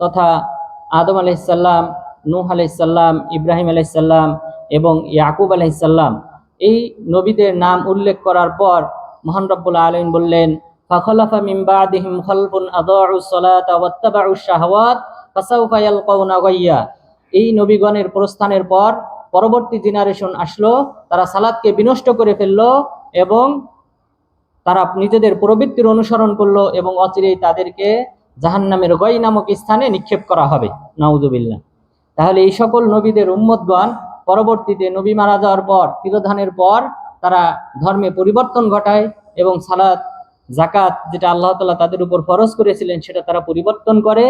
তথা আদম আলাইসাল্লাম নূহ আলাইসাল্লাম ইব্রাহিম আলাইসাল্লাম এবং ইয়াকুব আলাইসাল্লাম এই নবীদের নাম উল্লেখ করার পর মহান রব্বুল আলমিন বললেন ইয়ালকাউনা গাইয়া। এই নবীগণের প্রস্থানের পর পরবর্তী জেনারেশন আসলো, তারা সালাদকে বিনষ্ট করে ফেলল এবং তারা নিজেদের প্রবৃত্তির অনুসরণ করল এবং অচিরেই তাদেরকে জাহান্নামের গই নামক স্থানে নিক্ষেপ করা হবে। নাউজুবিল্লাহ। তাহলে এই সকল নবীদের উম্মতগণ পরবর্তীতে নবী মারা যাওয়ার পর, তিরোধানের পর তারা ধর্মে পরিবর্তন ঘটায় এবং সালাত জাকাত যেটা আল্লাহ তালা তাদের উপর ফরজ করেছিলেন সেটা তারা পরিবর্তন করে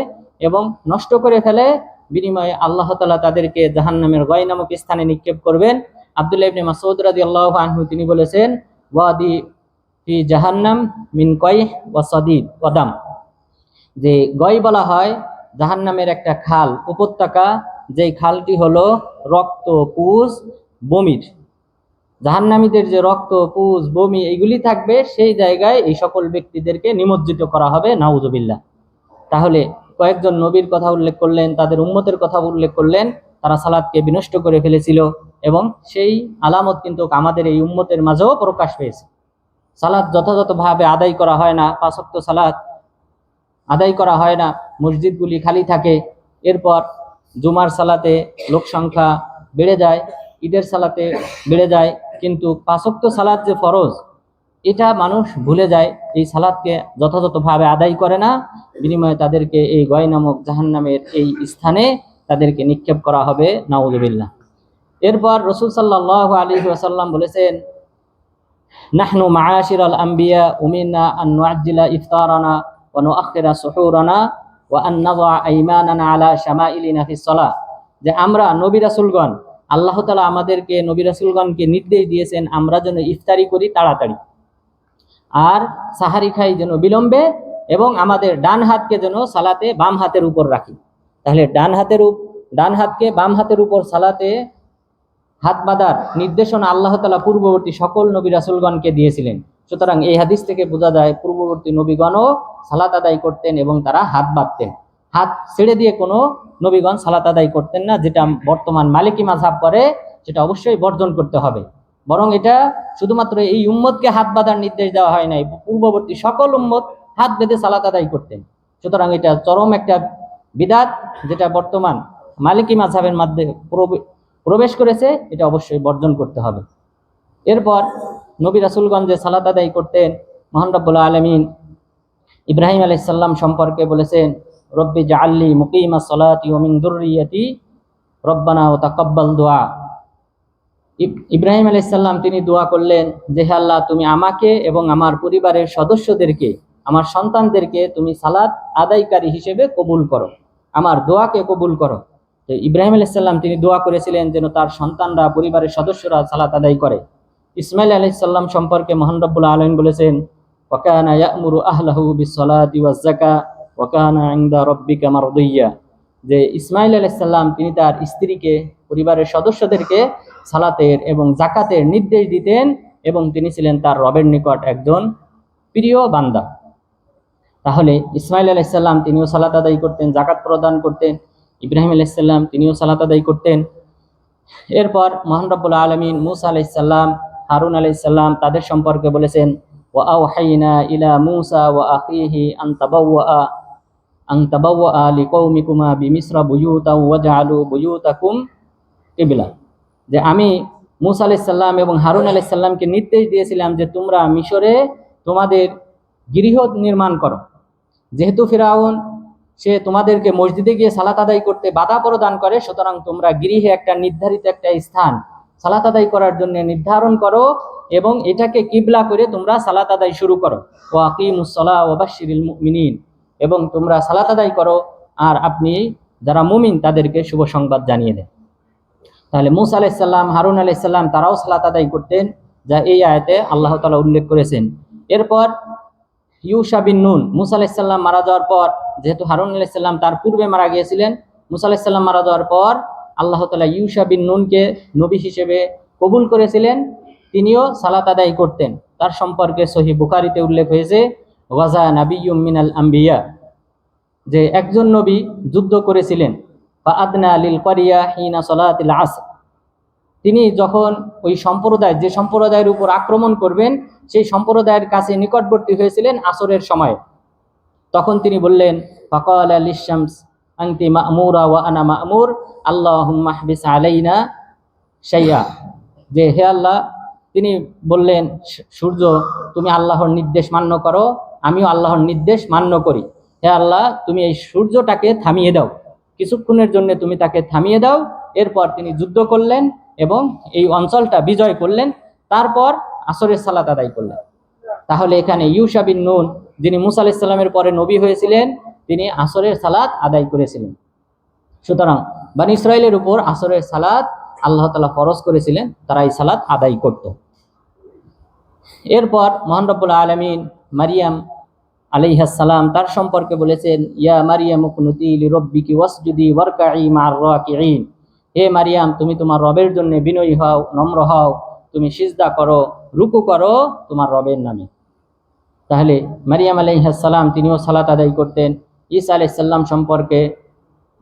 এবং নষ্ট করে ফেলে। বিনিময়ে আল্লাহ তালা তাদেরকে জাহান্নামের গয় নামক স্থানে নিক্ষেপ করবেন। আবদুল্লাহ ইবনে মাসউদ রাদিয়াল্লাহু আনহু তিনি বলেছেন, ওয়াদি ফি জাহান্নাম মিন কয় ওয়া সাদিদ ওয়াদাম যে গয় বলা হয়, জাহান্নামের একটা খাল উপত্যকা, যেই খালটি হলো রক্ত পুজ বমির। জাহান্নামীদের যে রক্ত পুজ বমি এগুলি থাকবে, সেই জায়গায় এই সকল ব্যক্তিদেরকে নিমজ্জিত করা হবে, নাউজুবিল্লাহ। তাহলে কয়েকজন নবীর কথা উল্লেখ করলেন, তাদের উম্মতের কথা উল্লেখ করলেন, তারা সালাদকে বিনষ্ট করে ফেলেছিল এবং সেই আলামত কিন্তু আমাদের এই উম্মতের মাঝেও প্রকাশ পেয়েছে। সালাদ যথাযথভাবে আদায় করা হয় না পাঁচক্ত সালাদ আদায় করা হয় না, মসজিদগুলি খালি থাকে। এরপর জুমার সালাতে লোক সংখ্যা বেড়ে যায়, ঈদের সালাতে বেড়ে যায়, কিন্তু পাঁচক্ত সালাদ যে ফরজ, এটা মানুষ ভুলে যায়। এই সালাদকে যথাযথভাবে আদায় করে না, বিনিময়ে তাদেরকে এই গয় নামক জাহান নামের এই স্থানে তাদেরকে নিক্ষেপ করা হবে, নাউজুবিল্লাহ। এরপর রসুল সাল্লাহ আলী ওয়াসাল্লাম বলেছেন, নাহনু মায়াশির আল আম্বিয়া, উমিনা আন নুআজ্জিলা ইফতারানা সুহুরানা ওয়া আন নাযা আইমানানা আলা শামাইলিনা ফিস সালাহ যে আমরা নবী রাসূলগণ, আল্লাহ তাআলা আমাদেরকে নবী রাসূলগণকে নির্দেশ দিয়েছেন আমরা যেন ইফতারি করি তাড়াতাড়ি। আর সাহারি খাই যেন বিলম্বে এবং আমাদের ডান হাতকে যেন সালাতে বাম হাতের উপর রাখি। তাহলে ডান হাতের ডান হাতকে বাম হাতের উপর সালাতে হাত বাঁধার নির্দেশনা আল্লাহ তালা পূর্ববর্তী সকল নবী রাসুলগণকে দিয়েছিলেন। সুতরাং এই হাদিস থেকে বোঝা যায়, পূর্ববর্তী নবীগণও সালাত আদায় করতেন এবং তারা হাত বাঁধতেন। হাত ছেড়ে দিয়ে কোনো নবীগণ সালাত আদায় করতেন না, যেটা বর্তমান মালিকি মাঝাব করে সেটা অবশ্যই বর্জন করতে হবে। বরং এটা শুধুমাত্র এই উম্মতকে হাত বাঁধার নির্দেশ দেওয়া হয় নাই, পূর্ববর্তী সকল উম্মত হাত বেঁধে সালাত আদায় করতেন। সুতরাং এটা চরম একটা বিদাত, যেটা বর্তমান মালিকি মাঝাবের মাধ্যমে প্রবেশ করেছে, এটা অবশ্যই বর্জন করতে হবে। এরপর নবী রাসুলগঞ্জে সালাত আদায় করতেন মহান রব্বুল আলমিন। ইব্রাহিম আলাইসাল্লাম সম্পর্কে বলেছেন, রব্বি জাআল্লি মুকিমা সলাতি ওমিন রব্বানা ও তাকাব্বাল দোয়া ইব- ইব্রাহিম আলাইসাল্লাম তিনি দোয়া করলেন যে আল্লাহ, তুমি আমাকে এবং আমার পরিবারের সদস্যদেরকে, আমার সন্তানদেরকে তুমি সালাত আদায়কারী হিসেবে কবুল করো, আমার দোয়াকে কবুল করো। তো ইব্রাহিম আলাইসাল্লাম তিনি দোয়া করেছিলেন যেন তার সন্তানরা, পরিবারের সদস্যরা সালাত আদায় করে। ইসমাইল আলাইসাল্লাম সম্পর্কে মোহান রব্বুল আলম বলেছেন ওয়াকানা ইয়ামুরু আহলাহু বিসসালাতি ওয়াজ যাকা ওয়াকানা ইনদা রাব্বিকা যে ইসমাইল আলাইসাল্লাম তিনি তার স্ত্রীকে, পরিবারের সদস্যদেরকে সালাতের এবং জাকাতের নির্দেশ দিতেন এবং তিনি ছিলেন তার রবের নিকট একজন প্রিয় বান্দা। তাহলে ইসমাইল আলাইসাল্লাম তিনিও সালাত আদায় করতেন জাকাত প্রদান করতেন। ইব্রাহিম আলাইসাল্লাম তিনিও সালাত আদায় করতেন। এরপর মোহান রব্বুল আলমিন মুসা আলাইসাল্লাম হারুন আলাইসাল্লাম তাদের সম্পর্কে বলেছেন, ওয়া আওহাইনা ইলা মুসা ওয়া আখিহি আন তাবাওয়া আন তাবাওয়া লিকৌমিকুমা বিমিসরা বুয়ুতা ওয়াজআলু বুয়ুতাকুম কিবলা। যে আমি মুসা আলাইসাল্লাম এবং হারুন আলাইসাল্লামকে নির্দেশ দিয়েছিলাম যে তোমরা মিশরে তোমাদের গৃহ নির্মাণ করো। যেহেতু ফিরাউন, সে তোমাদেরকে মসজিদে গিয়ে সালাত আদায় করতে বাধা প্রদান করে, সুতরাং তোমরা গৃহে একটা নির্ধারিত একটা স্থান সালাত আদায় করার জন্য নির্ধারণ করো এবং এটাকে কিবলা করে তোমরা সালাত আদায় শুরু করো। ও আকিমুসলা ওবাশিরিল মুমিনিন। এবং তোমরা সালাত আদায় করো আর আপনি যারা মুমিন তাদেরকে শুভ সংবাদ জানিয়ে দেন। তাহলে মুসা আলাইসাল্লাম হারুন আলাইসাল্লাম তারাও সালাত আদায় করতেন, যা এই আয়াতে আল্লাহ তালা উল্লেখ করেছেন। এরপর ইউসা বিন নুন, মুসা আলাইসাল্লাম মারা যাওয়ার পর, যেহেতু হারুন আলাইসাল্লাম তার পূর্বে মারা গিয়েছিলেন, মুসা আলাইসাল্লাম মারা যাওয়ার পর আল্লাহ তালা ইউসা বিন নুনকে নবী হিসেবে কবুল করেছিলেন, তিনিও সালাত আদায় করতেন। তার সম্পর্কে সহি বুখারিতে উল্লেখ হয়েছে, ওয়াজা নাবিয়ুম মিনাল আম্বিয়া যে একজন নবী যুদ্ধ করেছিলেন বা আদনা লিল করিয়া হিনা সলাতিল আসর তিনি যখন ওই সম্প্রদায়, যে সম্প্রদায়ের উপর আক্রমণ করবেন, সেই সম্প্রদায়ের কাছে নিকটবর্তী হয়েছিলেন আসরের সময়। তখন তিনি বললেন, ফকাল আলিশামস আংতি মামুরা ওয়া আনা মামুর আল্লাহ মাহবিস আলাইনা সাইয়া যে হে আল্লাহ, তিনি বললেন "সূ- সূর্য, তুমি আল্লাহর নির্দেশ মান্য করো, আমিও আল্লাহর নির্দেশ মান্য করি। হে আল্লাহ, তুমি এই সূর্যটাকে থামিয়ে দাও। কিছুক্ষণের জন্য তুমি তাকে থামিয়ে দাও। এরপর তিনি যুদ্ধ করলেন এবং এই অঞ্চলটা বিজয় করলেন। তারপর আসরের সালাত আদায় করলেন। তাহলে এখানে ইউসা বিন নুন যিনি মুসা আলাইসাল্লামের পরে নবী হয়েছিলেন, তিনি আসরের সালাত আদায় করেছিলেন। সুতরাং বানি ইসরায়েলের উপর আসরের সালাত আল্লাহ তালা ফরজ করেছিলেন তারা এই সালাত আদায় করত। এরপর মোহান রব্বুল আলমিন মারিয়াম আলাইহাসালাম তার সম্পর্কে বলেছেন, ইয়া মারিয়াম লিরব্বিকি ওয়াসজুদি ওয়ারকাই মার রাকিঈন। হে মারিয়াম, তুমি তোমার রবের জন্য বিনয়ী হও, নম্র হও, তুমি সিজদা করো, রুকু করো তোমার রবের নামে। তাহলে মারিয়াম আলাইহাসালাম তিনিও সালাত আদায় করতেন। ঈসা আলাইসাল্লাম সম্পর্কে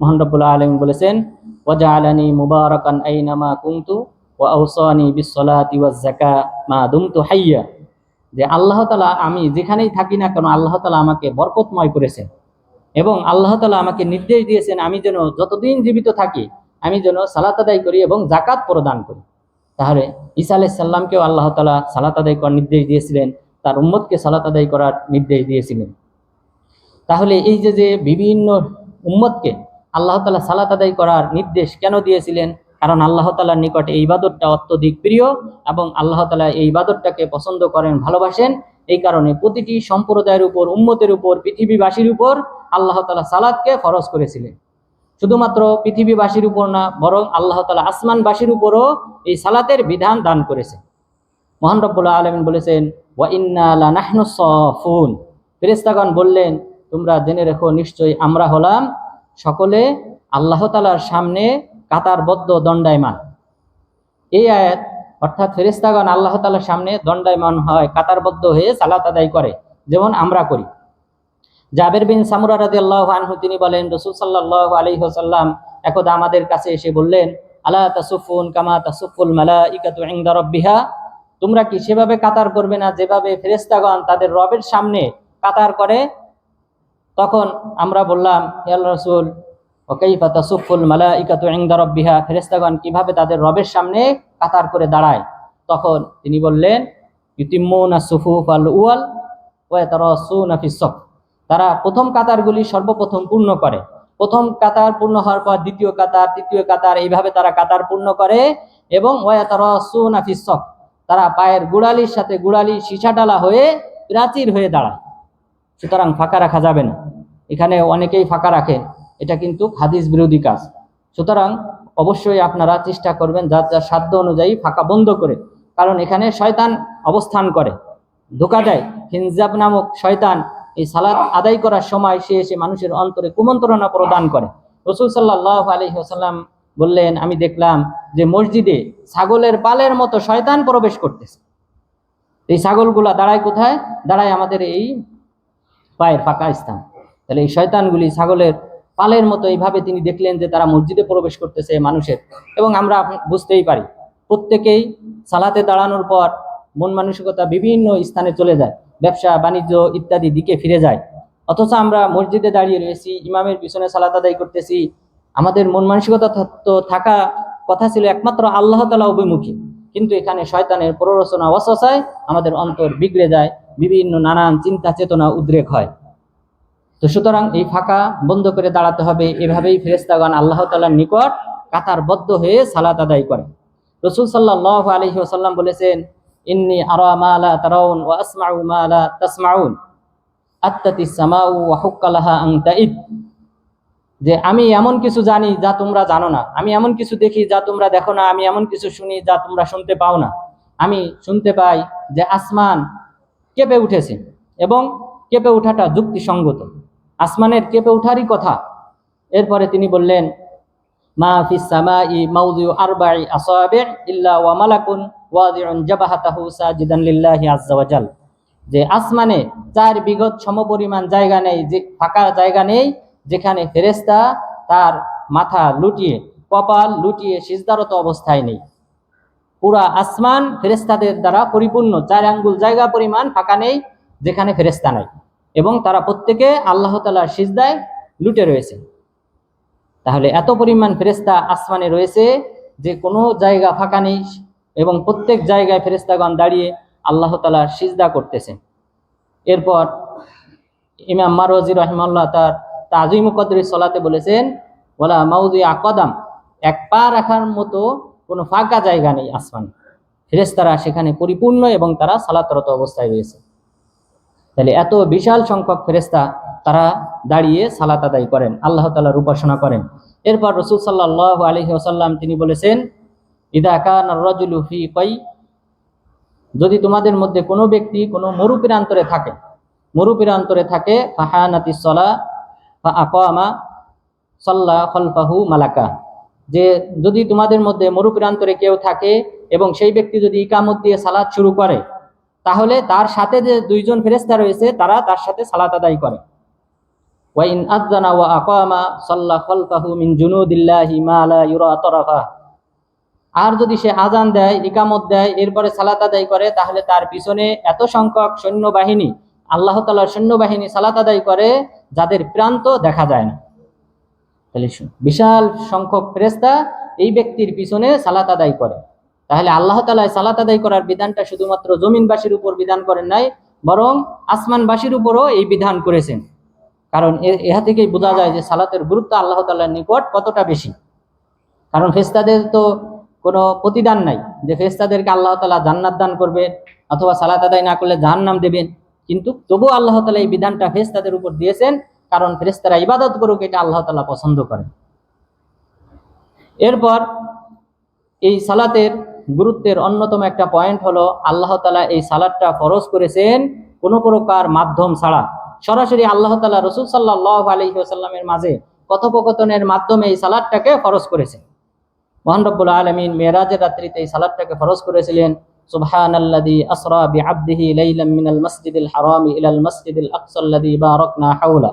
মোহান রব্বুল আলম বলেছেন ওয়াজা আলানি মুবারকান আইনামা কুমতু ও আউসানি বিশ্বলাতি ওয়াজ জাকা মা দুমতু হাইয়া। যে আল্লাহ তালা আমি যেখানেই থাকি না কেন আল্লাহ তালা আমাকে বরকতময় করেছেন। এবং আল্লাহ তালা আমাকে নির্দেশ দিয়েছেন আমি যেন যতদিন জীবিত থাকি, আমি যেন সালাত আদায় করি এবং জাকাত প্রদান করি। তাহলে ঈসা আলাইসাল্লামকেও আল্লাহ তালা সালাত আদায় করার নির্দেশ দিয়েছিলেন। তার উম্মতকে সালাত আদায় করার নির্দেশ দিয়েছিলেন। তাহলে এই যে যে বিভিন্ন উম্মতকে আল্লাহ তালা সালাত আদায় করার নির্দেশ কেন দিয়েছিলেন? কারণ আল্লাহ তালার নিকটে এই ইবাদতটা অত্যধিক প্রিয় এবং আল্লাহ তালা এই ইবাদতটাকে পছন্দ করেন, ভালোবাসেন। এই কারণে প্রতিটি সম্প্রদায়ের উপর, উম্মতের উপর, পৃথিবীবাসীর উপর আল্লাহ তালা সালাদকে ফরজ করেছিলেন। শুধুমাত্র পৃথিবীবাসীর উপর না, বরং আল্লাহ তালা আসমানবাসীর উপরও এই সালাতের বিধান দান করেছে মহান রব্বুল্লাহ আলমিন বলেছেন, ওয়া ইন্না নাহনু সফুন। বললেন, তোমরা জেনে রেখো, নিশ্চয়ই আমরা হলাম সকলে আল্লাহ তালার সামনে কাতারবদ্ধ দণ্ডায়মান। এই আয়াত, অর্থাৎ ফেরেস্তাগণ আল্লাহ তালার সামনে দণ্ডায়মান হয়, কাতারবদ্ধ হয়ে সালাত আদায় করে, যেমন আমরা করি। জাবের বিন সামুরা রাদি আল্লাহ আনহু, তিনি বলেন, রসুল সাল্লাহ আলী হোসাল্লাম একদা আমাদের কাছে এসে বললেন আল্লাহ তাসুফুন কামা তাসুফুল মালা ইকাতু ইংদা রব্বিহা? তোমরা কি সেভাবে কাতার করবে না? যেভাবে ফেরেস্তাগণ তাদের রবের সামনে কাতার করে, তখন আমরা বললাম ইয়াল রসুল ওকাইফা তাসুফুল মালা ইকাতু ইংদা রব্বিহা? ফেরেস্তাগণ কীভাবে তাদের রবের সামনে কাতার করে দাঁড়ায়? তখন তিনি বললেন ইউতিম্মুনা সুফুফ আল উয়াল ওয়া তারাসুনা ফিস সফ তারা প্রথম কাতারগুলি সর্বপ্রথম পূর্ণ করে। প্রথম কাতার পূর্ণ হওয়ার পর দ্বিতীয় কাতার, তৃতীয় কাতার, এইভাবে তারা কাতার পূর্ণ করে এবং ওয়া তারাসুনা ফিস সফ তারা পায়ের গুড়ালির সাথে গুড়ালি সীসা ডালা হয়ে প্রাচীর হয়ে দাঁড়ায়। সুতরাং ফাঁকা রাখা যাবে না। এখানে অনেকেই ফাঁকা রাখেন এটা কিন্তু হাদিস বিরোধী কাজ। সুতরাং অবশ্যই আপনারা চেষ্টা করবেন যার যার সাধ্য অনুযায়ী ফাঁকা বন্ধ করে। কারণ এখানে শয়তান অবস্থান করে। ধোকা দেয়। হিনজাব নামক শয়তান এই সালাদ আদায় করার সময় সে এসে মানুষের অন্তরে কুমন্ত্রণা প্রদান করে। রসুল সাল্লাহ আলহিহাসাল্লাম বললেন, আমি দেখলাম যে মসজিদে ছাগলের পালের মতো শয়তান প্রবেশ করতেছে। এই ছাগলগুলা দাঁড়ায় কোথায়? দাঁড়ায় আমাদের এই পায়ের ফাঁকা স্থান। তাহলে এই শয়তানগুলি ছাগলের পালের মতো এইভাবে তিনি দেখলেন যে তারা মসজিদে প্রবেশ করতেছে মানুষের। এবং আমরা বুঝতেই পারি, প্রত্যেকেই সালাতে দাঁড়ানোর পর মন মানসিকতা বিভিন্ন স্থানে চলে যায়, ব্যবসা, বাণিজ্য ইত্যাদি দিকে ফিরে যায়। অথচ আমরা মসজিদে দাঁড়িয়ে রয়েছি, ইমামের পিছনে সালাত আদায় করতেছি আমাদের মন মানসিকতা তো থাকা কথা ছিল একমাত্র আল্লাহ তালা অভিমুখী। কিন্তু এখানে শয়তানের প্ররোচনা অসসায় আমাদের অন্তর বিগড়ে যায়, বিভিন্ন নানান চিন্তা চেতনা উদ্রেক হয়। তো সুতরাং এই ফাঁকা বন্ধ করে দাঁড়াতে হবে, এভাবেই ফেরেস্তাগণ আল্লাহ তালার নিকট কাতারবদ্ধ হয়ে সালাত আদায় করে। রসুল সাল্লাহ আলহি ওসাল্লাম বলেছেন, ইন্নি আরা মালা তারাউন আত্মাতি যে আমি এমন কিছু জানি যা তোমরা জানো না। আমি এমন কিছু দেখি যা তোমরা দেখো না। আমি এমন কিছু শুনি যা তোমরা শুনতে পাও না। আমি শুনতে পাই যে আসমান কেঁপে উঠেছে এবং কেঁপে ওঠাটা যুক্তিসঙ্গত। আসমানের কেঁপে ওঠারই কথা। এরপরে তিনি বললেন, মা ফিস সামাই মাউযু আরবাই আসাবি ওয়া মালাকুন যে আসমানে চার বিগত সমপরিমাণ জায়গা নেই, যে ফাঁকা জায়গা নেই যেখানে ফেরেস্তা তার মাথা লুটিয়ে, কপাল লুটিয়ে সিজদারত অবস্থায় নেই। পুরা আসমান ফেরেস্তাদের দ্বারা পরিপূর্ণ, চার আঙ্গুল জায়গা পরিমাণ ফাঁকা নেই, যেখানে ফেরেস্তা নাই। এবং তারা প্রত্যেকে আল্লাহ তালার সিজদায় লুটে রয়েছে। তাহলে এত পরিমাণ ফেরেস্তা আসমানে রয়েছে যে কোনো জায়গা ফাঁকা নেই এবং প্রত্যেক জায়গায় ফেরেস্তাগণ দাঁড়িয়ে আল্লাহ তালার সিজদা করতেছে। এরপর ইমাম মারোজি রহমাল্লাহ তার তাজিম কদরি সলাতে বলেছেন বলা মাউদি আকদাম এক পা রাখার মতো কোনো ফাঁকা জায়গা নেই আসমান। ফেরেস্তারা সেখানে পরিপূর্ণ এবং তারা সালাতরত অবস্থায় রয়েছে। তাহলে এত বিশাল সংখ্যক ফেরেস্তা তারা দাঁড়িয়ে সালাত আদায় করেন, আল্লাহ তালার উপাসনা করেন। এরপর রসুল সাল্লাহ আলহি আসাল্লাম তিনি বলেছেন, ইদা কান রজুলু ফি কই যদি তোমাদের মধ্যে কোনো ব্যক্তি কোনো মরুপ্রান্তরে থাকে মরুপ্রান্তরে থাকে, ফাহানাতি সলা সাল্লা খলফাহু মালাকা। যে যদি তোমাদের মধ্যে মরুপ্রান্তরে কেউ থাকে এবং সেই ব্যক্তি যদি ইকামত দিয়ে সালাত শুরু করে, তাহলে তার সাথে যে দুইজন ফেরেস্তা রয়েছে, তারা তার সাথে সালাত আদায় করে। ওয়াইন আদানা ওয়া আকামা সাল্লা খলফাহু মিন জুনুদিল্লাহি মা ইউরা তরাফা। আর যদি সে আজান দেয়, ইকামত দেয়, এরপরে সালাত আদায় করে, তাহলে তার পিছনে এত সংখ্যক সৈন্যবাহিনী, আল্লাহ তালার সৈন্যবাহিনী সালাত আদায় করে যাদের প্রান্ত দেখা যায় না। তাহলে বিশাল সংখ্যক ফেরেস্তা এই ব্যক্তির পিছনে সালাত আদায় করে। তাহলে আল্লাহ তালা সালাত আদায় করার বিধানটা শুধুমাত্র জমিনবাসীর উপর বিধান করেন নাই, বরং আসমানবাসীর উপরও এই বিধান করেছেন। কারণ এ- ইহা থেকেই বোঝা যায় যে সালাতের গুরুত্ব আল্লাহ তাল্লার নিকট কতটা বেশি। কারণ ফেস্তাদের তো কোনো প্রতিদান নাই, যে ফেস্তাদেরকে আল্লাহ তালা জান্নাত দান করবে, অথবা সালাত আদায় না করলে জাহান্নাম দেবেন। কিন্তু তবু আল্লাহ তালা এই বিধানটা ফেস্তাদের উপর দিয়েছেন, কারণ ফেরেস্তারা ইবাদত করুক, এটা আল্লাহ তালা পছন্দ করেন। এরপর এই সালাতের গুরুত্বের অন্যতম একটা পয়েন্ট হলো, আল্লাহ তালা এই সালাদটা ফরজ করেছেন কোনো প্রকার মাধ্যম ছাড়া। সরাসরি আল্লাহ তালা রসুল সাল্লাহ আলহিহাসাল্লামের মাঝে কথোপকথনের মাধ্যমে এই সালাদটাকে ফরজ করেছেন। মহান রব্বুল আলমিন মেয়েরাজের রাত্রিতে এই সালাদটাকে ফরজ করেছিলেন। সুবহান আল্লাদি আসরা বি আব্দিহি লাইলাম মিনাল মসজিদিল হারামি ইলাল মসজিদিল আকসাল্লাদি বারাকনা হাওলা।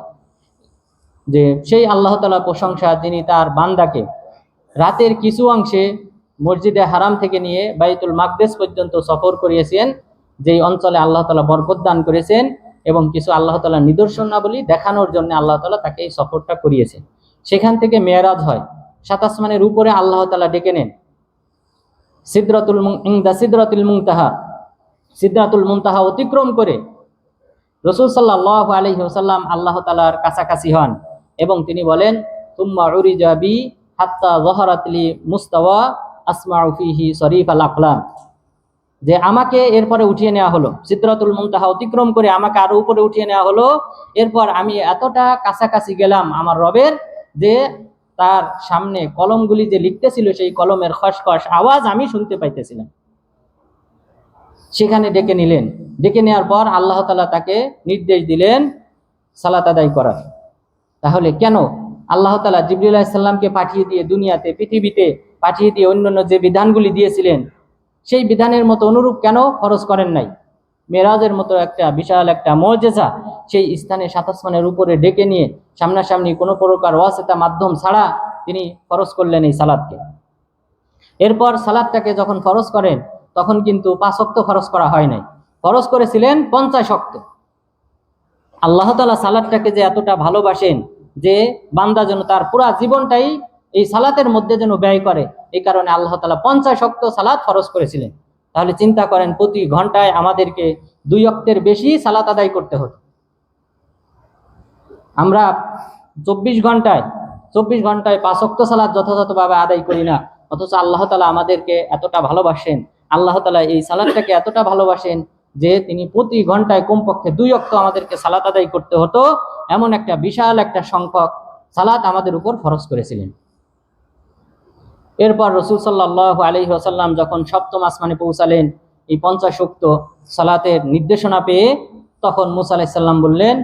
যে সেই আল্লাহ তালা প্রশংসা যিনি তার বান্দাকে রাতের কিছু অংশে মসজিদে হারাম থেকে নিয়ে বাইতুল মাকদেশ পর্যন্ত সফর করিয়েছেন, যেই অঞ্চলে আল্লাহ তালা বরকত দান করেছেন এবং কিছু আল্লাহ তালা নিদর্শনাবলী দেখানোর জন্য আল্লাহ তালা তাকে এই সফরটা করিয়েছেন। সেখান থেকে মেয়ারাজ হয়। সাত আসমানের উপরে আল্লাহ তালা ডেকে নেন। সিদ্রাতুল ইনদা সিদ্রাতুল মুংতাহা সিদ্রাতুল মুনতাহা অতিক্রম করে রসুল সাল্লাহ আলহি ওসাল্লাম আল্লাহ তালার কাছাকাছি হন এবং তিনি বলেন তুম্মা উরিজা বি হাত্তা জহরাতলি মুস্তাওয়া আসমাউ ফিহি শরীফ আল আকলাম। যে আমাকে এরপরে উঠিয়ে নেওয়া হলো, সিদ্রাতুল মুনতাহা অতিক্রম করে আমাকে আরও উপরে উঠিয়ে নেওয়া হলো, এরপর আমি এতটা কাছাকাছি গেলাম আমার রবের যে তার সামনে কলমগুলি যে লিখতেছিল সেই কলমের খসখস আওয়াজ আমি শুনতে পাইতেছিলাম। সেখানে ডেকে নিলেন। ডেকে নেওয়ার পর আল্লাহ তালা তাকে নির্দেশ দিলেন, সালাত আদায় করার। তাহলে কেন আল্লাহ তালা জিবরুল্লাহ পাঠিয়ে দিয়ে দুনিয়াতে, পৃথিবীতে পাঠিয়ে দিয়ে অন্যান্য যে বিধানগুলি দিয়েছিলেন, সেই বিধানের মতো অনুরূপ কেন খরচ করেন নাই? মেরাজের মতো একটা বিশাল একটা মর্যাদা সেই স্থানে সাতাসমানের উপরে ডেকে নিয়ে সামনাসামনি কোনো প্রকার ওয়াসেতা মাধ্যম ছাড়া তিনি খরচ করলেন এই সালাদকে। এরপর সালাদটাকে যখন খরচ করেন, তখন কিন্তু পাঁচক্ত খরচ করা হয় নাই। খরচ করেছিলেন পঞ্চাশ অক্ত আল্লাহ তালা সালাদটাকে যে এতটা ভালোবাসেন যে বান্দা যেন তার পুরা জীবনটাই এই সালাতের মধ্যে যেন ব্যয় করে, এই কারণে আল্লাহ তালা পঞ্চাশ অক্ত সালাত খরচ করেছিলেন। তাহলে চিন্তা করেন প্রতি ঘন্টায় আমাদেরকে দুই অক্তের বেশি সালাত আদায় করতে হতো। আমরা চব্বিশ ঘন্টায় চব্বিশ ঘন্টায় পাঁচ অক্ত সালাদ যথাযথভাবে আদায় করি না, অথচ আল্লাহ তালা আমাদেরকে এতটা ভালোবাসেন, আল্লাহ তালা এই সালাদটাকে এতটা ভালোবাসেন যে তিনি প্রতি ঘন্টায় কমপক্ষে দুই অক্ত আমাদেরকে সালাত আদায় করতে হতো। এমন একটা বিশাল একটা সংখ্যক সালাত আমাদের উপর ফরজ করেছিলেন। এরপর রসুল সাল্লাহ আলহি আসাল্লাম যখন সপ্তম আসমানে পৌঁছালেন, এই পঞ্চাশোক্ত সালাতের নির্দেশনা পেয়ে তখন মুসা আলাইসাল্লাম বললেন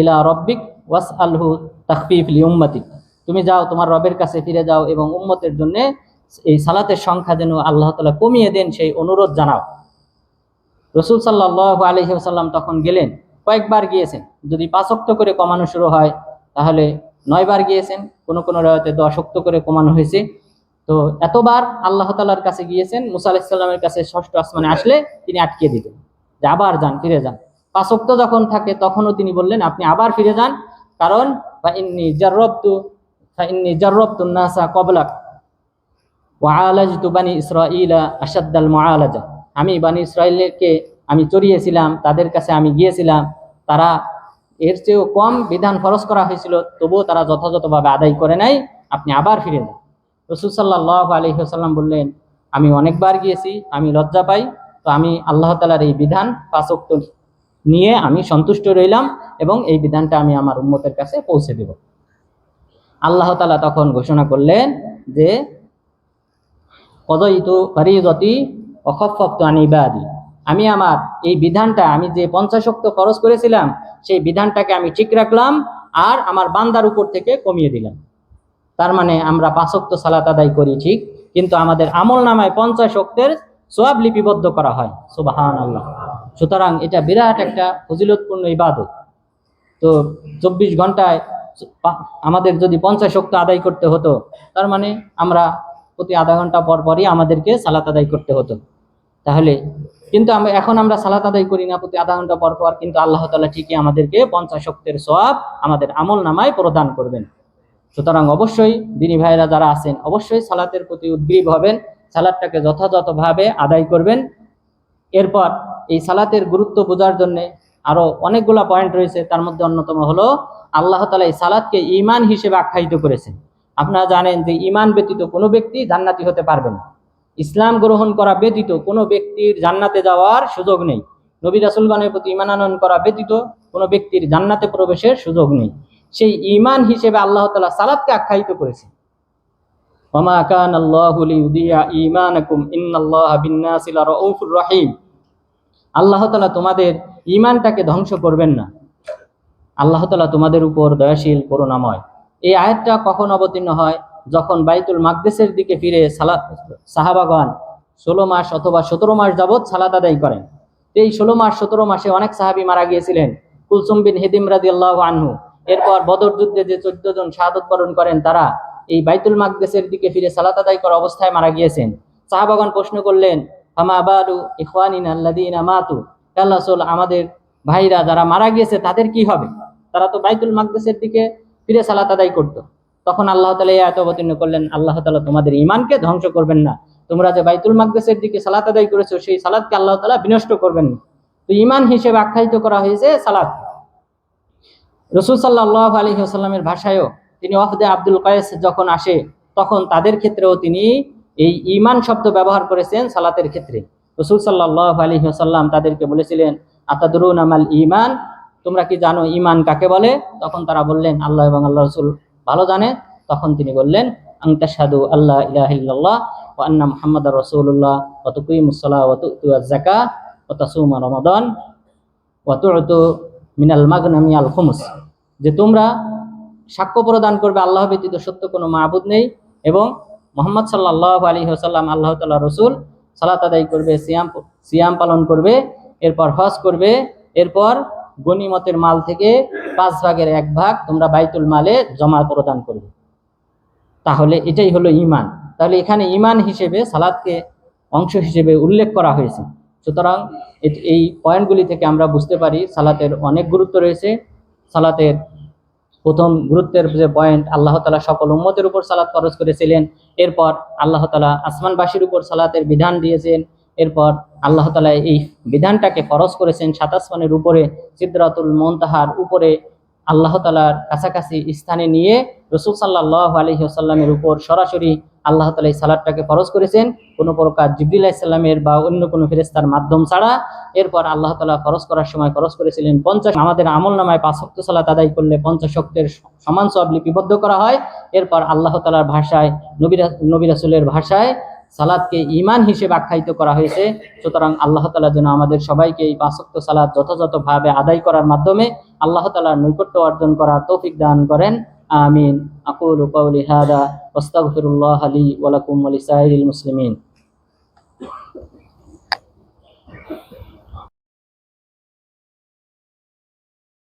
ইলা রব্বিক ওয়াস আলহু লি উম্মতিক তুমি যাও, তোমার রবের কাছে ফিরে যাও এবং উম্মতের জন্য এই সালাতের সংখ্যা যেন আল্লাহ তালা কমিয়ে দেন, সেই অনুরোধ জানাও। রসুল সাল্লাহ আলহি আসাল্লাম তখন গেলেন, কয়েকবার গিয়েছেন। যদি পাঁচক্ত করে কমানো শুরু হয়, তাহলে নয়বার গিয়েছেন কোনো কোনো রায়তে দশক্ত করে কমানো হয়েছে। তো এতবার আল্লাহ তালার কাছে গিয়েছেন মুসা আলাহিসাল্লামের কাছে ষষ্ঠ আসমানে আসলে তিনি আটকে দিতেন যে আবার যান ফিরে যান। পাঁচক্ত যখন থাকে তখনও তিনি বললেন আপনি আবার ফিরে যান। কারণ বা ইন্নি জাররবতু ফা ইন্নি জাররবতু নাসা কবলাক ওয়ালাজতু বানি ইসরাইলা আসাদ্দাল মুআলাজা। আমি বানি ইসরাইলকে আমি চড়িয়েছিলাম তাদের কাছে আমি গিয়েছিলাম। তারা এর চেয়েও কম বিধান খরচ করা হয়েছিল, তবুও তারা যথাযথভাবে আদায় করে নাই। আপনি আবার ফিরে যান। রসুল সাল্লাহ আলহিহাসাল্লাম বললেন, আমি অনেকবার গিয়েছি, আমি লজ্জা পাই, তো আমি আল্লাহ তালার এই বিধান পাঁচক্ত নিয়ে আমি সন্তুষ্ট রইলাম এবং এই বিধানটা আমি আমার উম্মতের কাছে পৌঁছে দেব। আল্লাহ তালা তখন ঘোষণা করলেন যে কদইতু আন ইবাদি। আমি আমার এই বিধানটা আমি যে পঞ্চাশক্ত খরচ করেছিলাম, সেই বিধানটাকে আমি ঠিক রাখলাম আর আমার বান্দার উপর থেকে কমিয়ে দিলাম। তার মানে আমরা পাঁচক্ত সালাত আদায় করি ঠিক, কিন্তু আমাদের আমল নামায় পঞ্চাশ অক্তের সোয়াব লিপিবদ্ধ করা হয়। সুবাহান আল্লাহ সুতরাং এটা বিরাট একটা ফজিলতপূর্ণ ইবাদত। তো চব্বিশ ঘন্টায় আমাদের যদি পঞ্চাশ অক্ত আদায় করতে হতো, তার মানে আমরা প্রতি আধা ঘণ্টা পর পরই আমাদেরকে সালাত আদায় করতে হতো। তাহলে কিন্তু আমরা এখন আমরা সালাত আদায় করি না, প্রতি আধা ঘণ্টা পর পর, কিন্তু আল্লাহ তালা ঠিকই আমাদেরকে পঞ্চাশ শক্তের সোয়াব আমাদের আমল নামায় প্রদান করবেন। সুতরাং অবশ্যই দিনী ভাইরা যারা আছেন, অবশ্যই সালাতের প্রতি উদ্গ্রীব হবেন, সালাদটাকে যথাযথভাবে আদায় করবেন। এরপর এই সালাতের গুরুত্ব বোঝার জন্যে আরও অনেকগুলা পয়েন্ট রয়েছে, তার মধ্যে অন্যতম হলো আল্লাহ তালা এই সালাদকে ইমান হিসেবে আখ্যায়িত করেছেন। আপনারা জানেন যে ইমান ব্যতীত কোনো ব্যক্তি জান্নাতি হতে পারবে না। ইসলাম গ্রহণ করা ব্যতীত কোনো ব্যক্তির জান্নাতে যাওয়ার সুযোগ নেই। নবী রাসুলগণের প্রতি ইমান আনয়ন করা ব্যতীত কোনো ব্যক্তির জান্নাতে প্রবেশের সুযোগ নেই। সেই ইমান হিসেবে আল্লাহ তালা সালাদকে আখ্যায়িত করেছে কান আল্লাহু তাআলা তোমাদের ঈমানটাকে ধ্বংস করবেন না। আল্লাহ তোমাদের উপর দয়াশীল, করুণাময়। এই আয়াতটা কখন অবতীর্ণ হয়? যখন বাইতুল মাকদেসের দিকে ফিরে সালাত সাহাবাগণ ষোলো মাস অথবা সতেরো মাস যাবৎ সালাত আদায় করেন। এই ষোলো মাস, সতেরো মাসে অনেক সাহাবী মারা গিয়েছিলেন, কুলসুম বিন হেদিম রাদিয়াল্লাহু আনহু। এরপর বদর যুদ্ধে যে চোদ্দ জন শাহাদত বরণ করেন, তারা এই বাইতুল মাকদেসের দিকে ফিরে সালাত আদায় করা অবস্থায় মারা গিয়েছেন। সাহাবাগণ প্রশ্ন করলেন, হামা আবারু আল্লাদিনা মাতু? আল্লাহ আমাদের ভাইরা যারা মারা গিয়েছে, তাদের কি হবে? তারা তো বাইতুল মাকদেসের দিকে ফিরে সালাত আদায় করতো। তখন আল্লাহ তালা এই আয়াত অবতীর্ণ করলেন, আল্লাহ তালা তোমাদের ইমানকে ধ্বংস করবেন না। তোমরা যে বাইতুল মাকদেসের দিকে সালাত আদায় করেছ, সেই সালাদকে আল্লাহ তালা বিনষ্ট করবেন না। তো ইমান হিসেবে আখ্যায়িত করা হয়েছে সালাদ রসুল সাল্লাহ আলী আসাল্লামের ভাষায়ও তিনি ওয়াফদে আব্দুল কয়েস যখন আসে, তখন তাদের ক্ষেত্রেও তিনি এই ইমান শব্দ ব্যবহার করেছেন সালাতের ক্ষেত্রে। রসুল সাল্লাহ আলী আসাল্লাম তাদেরকে বলেছিলেন আতাদরুন আমাল ইমান তোমরা কি জানো ইমান কাকে বলে? তখন তারা বললেন, আল্লাহ এবং আল্লাহ রসুল ভালো জানে, তখন তিনি বললেন আংতাসাদু আল্লাহ ইলাহিল্লাহ ও আন্না মুহাম্মদ রসুল্লাহ অতুকুই মুসলা অতু জাকা ও তাসুমা রমাদান অতুত মিনাল মাগনামি আল যে তোমরা সাক্ষ্য প্রদান করবে আল্লাহ ব্যতীত সত্য কোনো মাহবুদ নেই এবং মোহাম্মদ সাল্লাহ আলী হাসাল্লাম আল্লাহ তাল্লাহ রসুল, সালাত আদায় করবে, সিয়াম সিয়াম পালন করবে, এরপর হজ করবে, এরপর গনিমতের মাল থেকে পাঁচ ভাগের এক ভাগ তোমরা বাইতুল মালে জমা প্রদান করবে। তাহলে এটাই হলো ইমান তাহলে এখানে ইমান হিসেবে, সালাদকে অংশ হিসেবে উল্লেখ করা হয়েছে। সুতরাং এই পয়েন্টগুলি থেকে আমরা বুঝতে পারি সালাতের অনেক গুরুত্ব রয়েছে। সালাতের প্রথম গুরুত্বের যে পয়েন্ট, আল্লাহ তালা সকল উম্মতের উপর সালাত খরচ করেছিলেন। এরপর আল্লাহ তালা আসমানবাসীর উপর সালাতের বিধান দিয়েছেন। এরপর আল্লাহ তালা এই বিধানটাকে খরচ করেছেন সাতাশ আসমানের উপরে সিদ্রাতুল মন্তাহার উপরে আল্লাহ তালার কাছাকাছি স্থানে নিয়ে রসুল সাল্লাহ আলহি আসাল্লামের উপর সরাসরি আল্লাহ তালা এই সালাদটাকে ফরজ করেছেন। কোনো প্রকার জিবরিল ইসলামের বা অন্য কোনো ফেরেস্তার মাধ্যম ছাড়া এরপর আল্লাহ তালা খরচ করার সময় খরচ করেছিলেন পঞ্চাশ আমাদের আমল নামায় পাঁচ শক্ত সালাত আদায় করলে পঞ্চাশ শক্তের সমান সব লিপিবদ্ধ করা হয়। এরপর আল্লাহ তালার ভাষায় নবিরা নবিরাসুলের ভাষায় সালাদকে ইমান হিসেবে আখ্যায়িত করা হয়েছে। সুতরাং আল্লাহ তালা যেন আমাদের সবাইকে এই পাঁচক্ত সালাদ যথাযথভাবে আদায় করার মাধ্যমে আল্লাহ তালার নৈকট্য অর্জন করার তৌফিক দান করেন। আমিন। আকুল কৌলি হাদা ওস্তাগফিরুল্লাহ আলী ওয়ালাকুম আলী সাহিল মুসলিমিন।